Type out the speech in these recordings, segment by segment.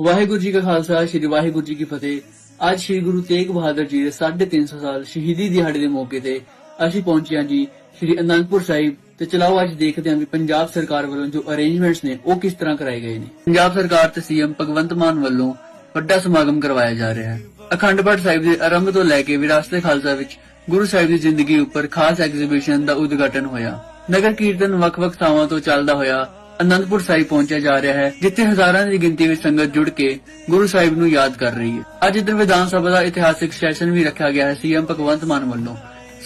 ਵਾਹਿਗੁਰੂ ਜੀ ਕਾ ਖਾਲਸਾ, ਸ੍ਰੀ ਵਾਹਿਗੁਰੂ ਜੀ ਕੀ ਫਤਿਹ। ਅੱਜ ਸ੍ਰੀ ਗੁਰੂ ਤੇਗ ਬਹਾਦਰ ਜੀ ਦੇ 350 ਸਾਲ ਸ਼ਹੀਦੀ ਦਿਹਾੜੇ ਦੇ ਮੌਕੇ ਤੇ ਅਸੀਂ ਪਹੁੰਚੇ ਹਾਂ ਜੀ ਸ੍ਰੀ ਅਨੰਦਪੁਰ ਸਾਹਿਬ ਤੇ ਚਲਾਓ, ਅੱਜ ਦੇਖਦੇ ਹਾਂ ਵੀ ਪੰਜਾਬ ਸਰਕਾਰ ਵੱਲੋਂ ਜੋ ਅਰੇਂਜਮੈਂਟਸ ਨੇ, ਉਹ ਕਿਸ ਤਰ੍ਹਾਂ ਕਰਾਏ ਗਏ ਨੇ। ਪੰਜਾਬ ਸਰਕਾਰ ਤੇ ਸੀਐਮ ਭਗਵੰਤ ਮਾਨ ਵੱਲੋਂ ਵੱਡਾ ਸਮਾਗਮ ਕਰਵਾਇਆ ਜਾ ਰਿਹਾ ਹੈ। ਅਖੰਡ ਪਾਠ ਸਾਹਿਬ ਦੇ ਆਰੰਭ ਤੋਂ ਲੈ ਕੇ ਵਿਰਾਸਤ ਖਾਲਸਾ ਵਿੱਚ ਗੁਰੂ ਸਾਹਿਬ ਦੀ ਜ਼ਿੰਦਗੀ ਉੱਪਰ ਖਾਸ ਐਗਜ਼ੀਬਿਸ਼ਨ ਦਾ ਉਦਘਾਟਨ ਹੋਇਆ। ਨਗਰ ਕੀਰਤਨ ਵੱਖ-ਵੱਖ ਥਾਵਾਂ ਤੋਂ ਚੱਲਦਾ ਹੋਇਆ ਅਨੰਦਪੁਰ ਸਾਹਿਬ ਪਹੁੰਚਿਆ ਜਾ ਰਿਹਾ ਹੈ, ਜਿੱਥੇ ਹਜ਼ਾਰਾਂ ਦੀ ਗਿਣਤੀ ਵਿੱਚ ਸੰਗਤ ਜੁੜ ਕੇ ਗੁਰੂ ਸਾਹਿਬ ਨੂੰ ਯਾਦ ਕਰ ਰਹੀ ਹੈ। ਅੱਜ ਇਧਰ ਵਿਧਾਨ ਸਭਾ ਦਾ ਇਤਿਹਾਸਿਕ ਸੈਸ਼ਨ ਵੀ ਰੱਖਿਆ ਗਿਆ ਹੈ ਸੀਐਮ ਭਗਵੰਤ ਮਾਨ ਵੱਲੋਂ।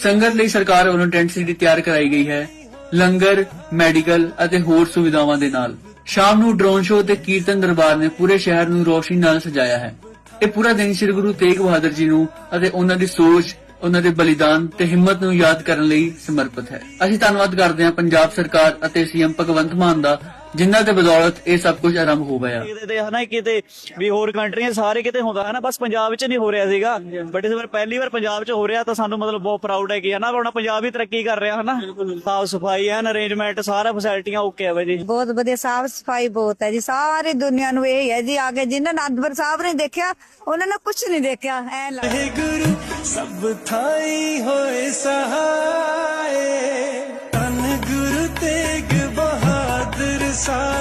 ਸੰਗਤ ਲਈ ਸਰਕਾਰ ਵੱਲੋਂ ਟੈਂਟ ਸਿਟੀ ਤਿਆਰ ਕਰਾਈ ਗਈ ਹੈ, ਲੰਗਰ, ਮੈਡੀਕਲ ਅਤੇ ਹੋਰ ਸੁਵਿਧਾਵਾਂ ਦੇ ਨਾਲ। ਸ਼ਾਮ ਨੂੰ ਡਰੋਨ ਸ਼ੋਅ ਤੇ ਕੀਰਤਨ ਦਰਬਾਰ ਨੇ ਪੂਰੇ ਸ਼ਹਿਰ ਨੂੰ ਰੋਸ਼ਨੀ ਨਾਲ ਸਜਾਇਆ ਹੈ। ਇਹ ਪੂਰਾ ਦਿਨ ਸ੍ਰੀ ਗੁਰੂ ਤੇਗ ਬਹਾਦਰ ਜੀ ਨੂੰ ਅਤੇ ਉਹਨਾਂ ਦੀ ਸੋਚ ਉਹਨਾਂ ਦੇ ਬਲੀਦਾਨ ਤੇ ਹਿੰਮਤ ਨੂੰ ਯਾਦ ਕਰਨ ਲਈ ਸਮਰਪਿਤ ਹੈ। ਅਸੀਂ ਧੰਨਵਾਦ ਕਰਦੇ ਹਾਂ ਪੰਜਾਬ ਸਰਕਾਰ ਅਤੇ ਸੀਐਮ ਭਗਵੰਤ ਮਾਨ ਦਾ ਜਿਨ੍ਹਾਂ ਦੇ ਬਦੌਲਤ ਇਹ ਸਭ ਕੁਝ ਆਰੰਭ ਹੋ ਗਿਆ। ਕਿਤੇ ਤੇ ਹਨਾ ਕਿਤੇ ਵੀ ਹੋਰ ਕੰਟਰੀਆਂ ਸਾਰੇ ਕਿਤੇ ਹੁੰਦਾ ਹਨਾ ਬਸ ਪੰਜਾਬ ਵਿੱਚ ਨਹੀਂ ਹੋ ਰਿਹਾ ਸੀਗਾ। ਬਟ ਇਸ ਵਾਰ ਪਹਿਲੀ ਵਾਰ ਪੰਜਾਬ 'ਚ ਹੋ ਰਿਹਾ ਤਾਂ ਸਾਨੂੰ ਮਤਲਬ ਬਹੁਤ ਪ੍ਰਾਊਡ ਹੈ ਕਿ ਹਨਾ ਹੁਣ ਪੰਜਾਬ ਵੀ ਤਰੱਕੀ ਕਰ ਰਿਹਾ ਹਨਾ। ਸਾਫ਼ ਸਫ਼ਾਈ ਐਨ ਅਰੇਂਜਮੈਂਟ ਸਾਰਾ ਫੈਸਿਲਿਟੀਆਂ ਓਕੇ ਆ ਬਾਈ ਜੀ। ਬਹੁਤ ਵਧੀਆ ਸਾਫ਼ ਸਫ਼ਾਈ ਬਹੁਤ ਹੈ ਜੀ। ਸਾਰੀ ਦੁਨੀਆ ਨੂੰ ਇਹ ਹੈ ਜੀ ਆਗੇ ਜਿਨ੍ਹਾਂ ਨੇ ਅਨੰਦਪੁਰ ਸਾਹਿਬ ਨੇ ਦੇਖਿਆ ਉਹਨਾਂ ਨੇ ਕੁਝ ਨਹੀਂ ਦੇਖਿਆ ਐ ਲੱਗਦਾ। ਗੁਰੂ ਸਭ ਥਾਈ ਹੋਏ ਸਹਾਏ। सा